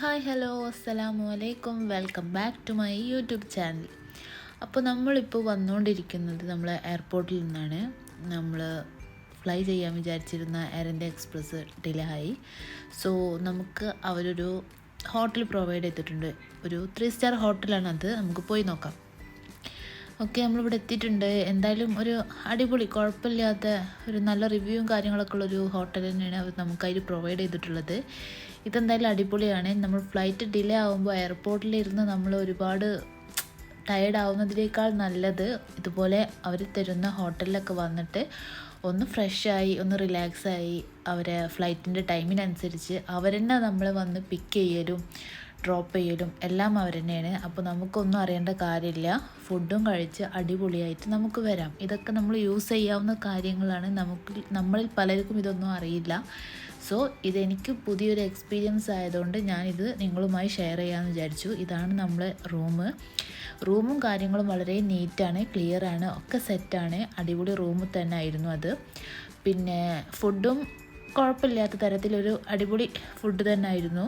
Hi hello അസ്സലാമു അലൈക്കും welcome back to my YouTube channel അപ്പോൾ നമ്മളിപ്പോൾ വന്നുകൊണ്ടിരിക്കുന്നത് നമ്മൾ എയർപോർട്ടിൽ നിന്നാണ്. നമ്മൾ ഫ്ലൈ ചെയ്യാൻ വിചാരിച്ചിരുന്ന എയർ ഇന്ത്യ എക്സ്പ്രസ് ഡിലേ ആയി സോ നമുക്ക് അവരൊരു ഹോട്ടൽ പ്രൊവൈഡ് ചെയ്തിട്ടുണ്ട്. ഒരു ത്രീ സ്റ്റാർ ഹോട്ടലാണ് അത് നമുക്ക് പോയി നോക്കാം. ഓക്കെ നമ്മളിവിടെ എത്തിയിട്ടുണ്ട്. എന്തായാലും ഒരു അടിപൊളി കുഴപ്പമില്ലാത്ത ഒരു നല്ല റിവ്യൂവും കാര്യങ്ങളൊക്കെ ഉള്ളൊരു ഹോട്ടൽ തന്നെയാണ് അവർ നമുക്കതിൽ പ്രൊവൈഡ് ചെയ്തിട്ടുള്ളത്. ഇതെന്തായാലും അടിപൊളിയാണ്. നമ്മൾ ഫ്ലൈറ്റ് ഡിലേ ആകുമ്പോൾ എയർപോർട്ടിലിരുന്ന് നമ്മൾ ഒരുപാട് ടയേർഡ് ആവുന്നതിനേക്കാൾ നല്ലത് ഇതുപോലെ അവർ തരുന്ന ഹോട്ടലിലൊക്കെ വന്നിട്ട് ഒന്ന് ഫ്രഷായി ഒന്ന് റിലാക്സായി അവരെ ഫ്ലൈറ്റിന്റെ ടൈമിനനുസരിച്ച് അവരെന്നെ നമ്മൾ വന്ന് പിക്ക് ചെയ്യലും ഡ്രോപ്പ് ചെയ്യലും എല്ലാം അവർ തന്നെയാണ് അപ്പോൾ നമുക്കൊന്നും അറിയേണ്ട കാര്യമില്ല. ഫുഡും കഴിച്ച് അടിപൊളിയായിട്ട് നമുക്ക് വരാം. ഇതൊക്കെ നമ്മൾ യൂസ് ചെയ്യാവുന്ന കാര്യങ്ങളാണ്. നമുക്ക് നമ്മളിൽ പലർക്കും ഇതൊന്നും അറിയില്ല. സോ ഇതെനിക്ക് പുതിയൊരു എക്സ്പീരിയൻസ് ആയതുകൊണ്ട് ഞാനിത് നിങ്ങളുമായി ഷെയർ ചെയ്യാമെന്ന് വിചാരിച്ചു. ഇതാണ് നമ്മളെ റൂം റൂമും കാര്യങ്ങളും വളരെ നീറ്റാണ് ആണ് ഒക്കെ സെറ്റാണ് അടിപൊളി റൂമിൽ തന്നെ ആയിരുന്നു അത്. പിന്നെ ഫുഡും കുഴപ്പമില്ലാത്ത തരത്തിലൊരു അടിപൊളി ഫുഡ് തന്നെ ആയിരുന്നു